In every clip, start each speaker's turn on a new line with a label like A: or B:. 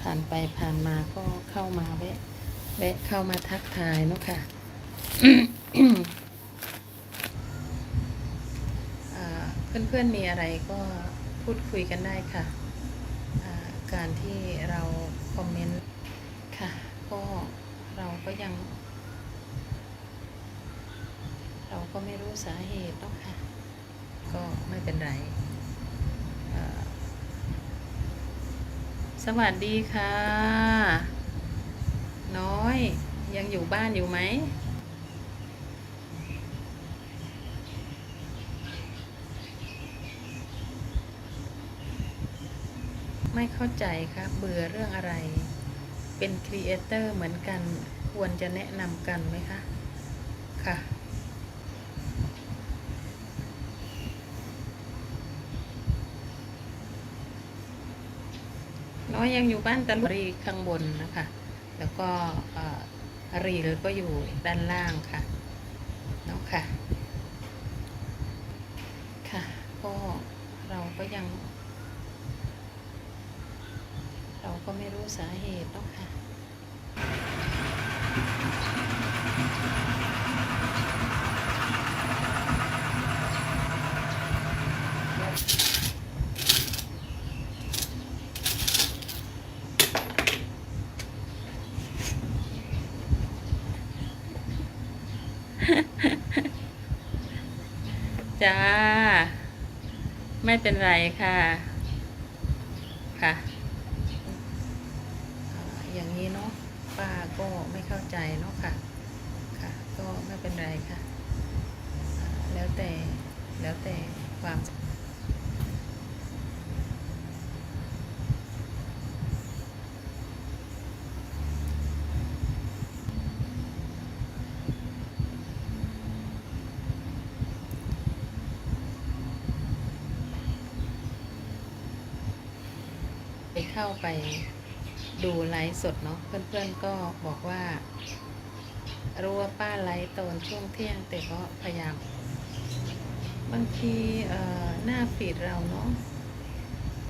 A: ผ่านไปผ่านมาก็เข้ามาแวะแวะเข้ามาทักทายเนาะค่ะอ่าเพื่อนๆมีอะไรก็พูดคุยกันได้ค่ะ การที่เราคอมเมนต์ค่ะก็เราก็ยัง เราก็ไม่รู้สาเหตุเนาะค่ะ ก็ไม่เป็นไรเอ่อส วัสดีค่ะ น้อย ยังอยู่บ้านอยู่ไหม ไม่เข้าใจค่ะเบื่อเรื่องอะไร เป็นครีเอเตอร์เหมือนกัน ควรจะแนะนำกันไหมคะ ค่ะ ก็ยังอยู่บ้านตะลุรีข้างบนนะคะ แล้วก็รีลก็อยู่ด้านล่างค่ะเนาะค่ะ ค่ะ ก็เราก็ยัง เราก็ไม่รู้สาเหตุเนาะค่ะ จ้า ไม่เป็นไรค่ะ ค่ะ อย่างนี้เนาะป้าก็ไม่เข้าใจเนาะค่ะ ค่ะ ก็ไม่เป็นไรค่ะ แล้วแต่ แล้วแต่ความ เข้าไปดูไลฟ์สดเนาะเพื่อนๆก็บอกว่ารู้ว่าป้าไลฟ์ตอนช่วงเที่ยง แต่ก็พยายามบางทีเอ่อหน้าฟีดเราเนาะ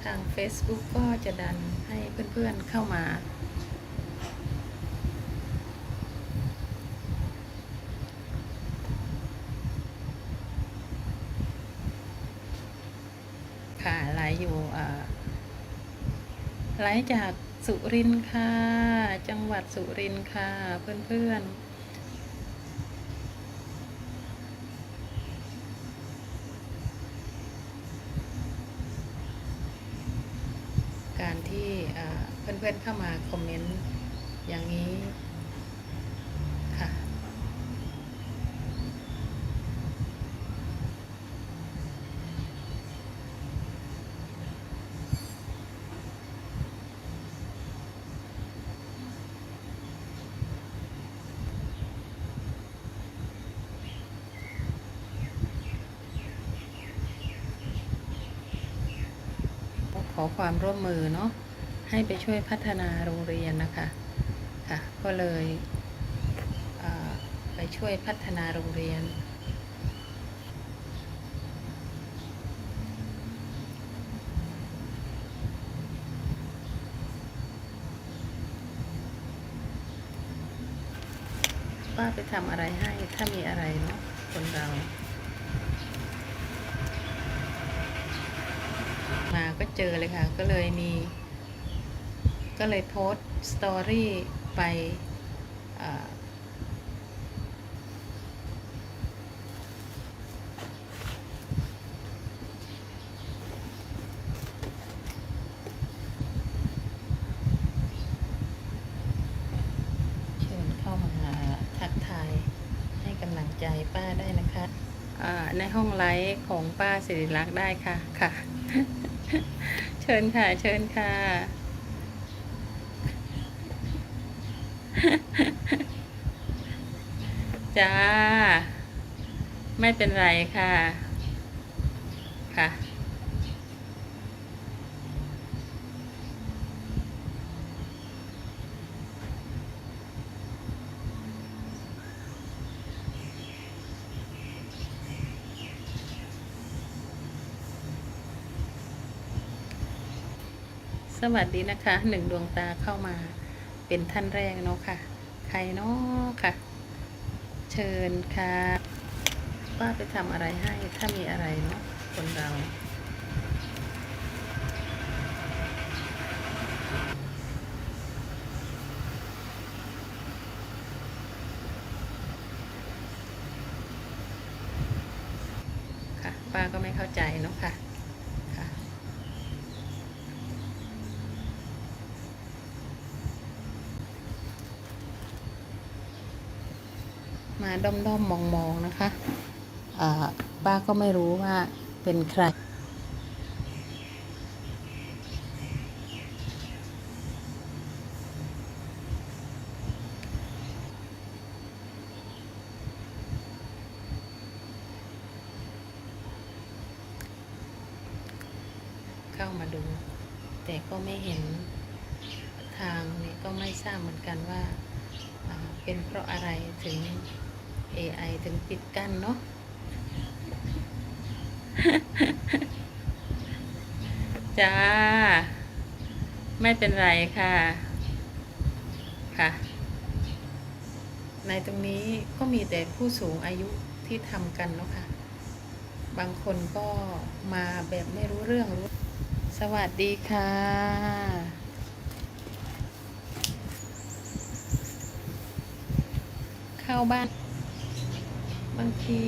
A: ทาง Facebook ก็จะดันให้เพื่อนๆเข้ามาค่ะไลฟ์อยู่ ไลฟ์จากสุรินทร์ค่ะ จังหวัดสุรินทร์ค่ะ เพื่อนๆการที่เอ่อเพื่อนๆเข้ามาคอมเมนต์อย่างนี้ค่ะ ข อความร่วมมือเนาะให้ไปช่วยพัฒนาโรงเรียนนะคะค่ะก็เลยไปช่วยพัฒนาโรงเรียน ว่าไปทำอะไรให้ถ้ามีอะไรเนาะคนเรา มาก็เจอเลยค่ะ ก็เลยมี ก็เลยโพสต์สตอรี่ไปเชิญเข้ามาทักทายให้กำลังใจป้าได้นะคะในห้องไลฟ์ของป้าสิริลักษ์ได้ค่ะค่ะ เชิญค่ะ เชิญค่ะ จ้า ไม่เป็นไรค่ะ ค่ะ สวัสดีนะคะหนึ่งดวงตาเข้ามาเป็นท่านแรกเนาะค่ะ ใครเนาะค่ะ เชิญค่ะป้าไปทำอะไรให้ถ้ามีอะไรเนาะคนเราค่ะป้าก็ไม่เข้าใจเนาะค่ะค่ะ มาด้อมด้อมมองมองๆนะคะป้าก็ไม่รู้ว่าเป็นใคร เข้ามาดู แต่ก็ไม่เห็นทางนี่ก็ไม่ทราบเหมือนกันว่าเป็นเพราะอะไรถึง AI ถึงปิดกั้นเนาะจ้า ไม่เป็นไรค่ะ ค่ะ ในตรงนี้ก็มีแต่ผู้สูงอายุที่ทำกันเนาะค่ะ บางคนก็มาแบบไม่รู้เรื่องรู้ สวัสดีค่ะ เข้าบ้าน บางที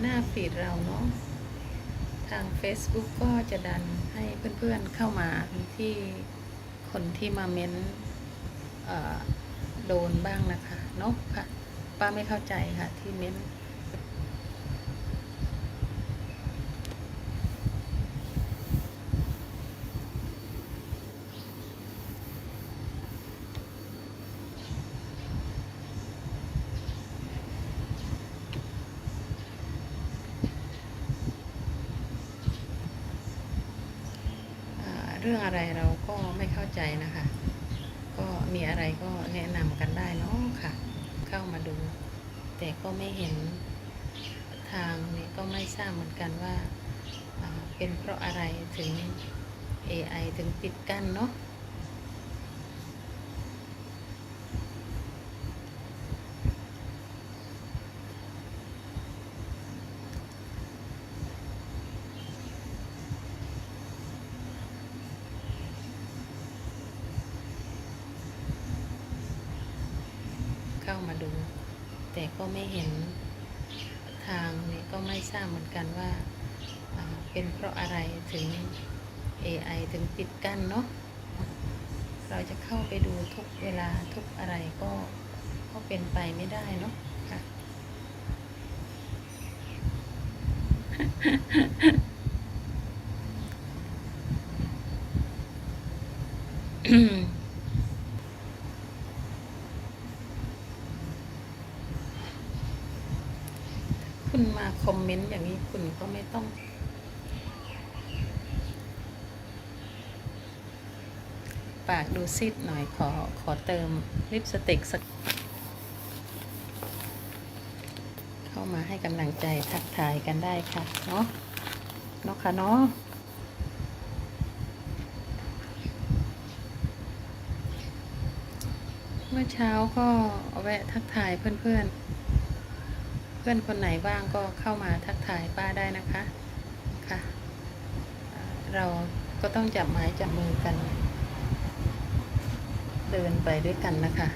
A: หน้าฟีดเราเนาะทาง Facebook ก็จะดันให้เพื่อนๆเข้ามาที่คนที่มาเม้นโดนบ้างนะคะเนาะค่ะ ป้าไม่เข้าใจค่ะที่เม้น อ่า เรื่องอะไรเราก็ไม่เข้าใจนะคะ ก็มีอะไรก็แนะนำกันได้เนาะค่ะ เข้ามาดู แต่ก็ไม่เห็นทางนี้ก็ไม่ทราบเหมือนกันว่าเป็นเพราะอะไรถึง AI ถึงปิดกั้นเนาะ เข้ามาดู แต่ก็ไม่เห็นทางนี้ก็ไม่ทราบเหมือนกันว่าอ่าเป็นเพราะอะไรถึง AI ถึงปิดกั้นเนาะเราจะเข้าไปดูทุกเวลาทุกอะไรก็ก็เป็นไปไม่ได้เนาะค่ะ คุณมาคอม เมนต์อย่างนี้คุณก็ไม่ต้อง ปากดูซิดหน่อยขอขอเติมลิปสติกสัก เข้ามาให้กำลังใจทักทายกันได้ค่ะ เนาะเนาะค่ะเนาะเมื่อเช้าก็แวะทักทายเพื่อนๆ เพื่อนคนไหนว่างก็เข้ามาทักทายป้าได้นะคะค่ะ เราก็ต้องจับไม้จับมือกัน เดินไปด้วยกันนะคะ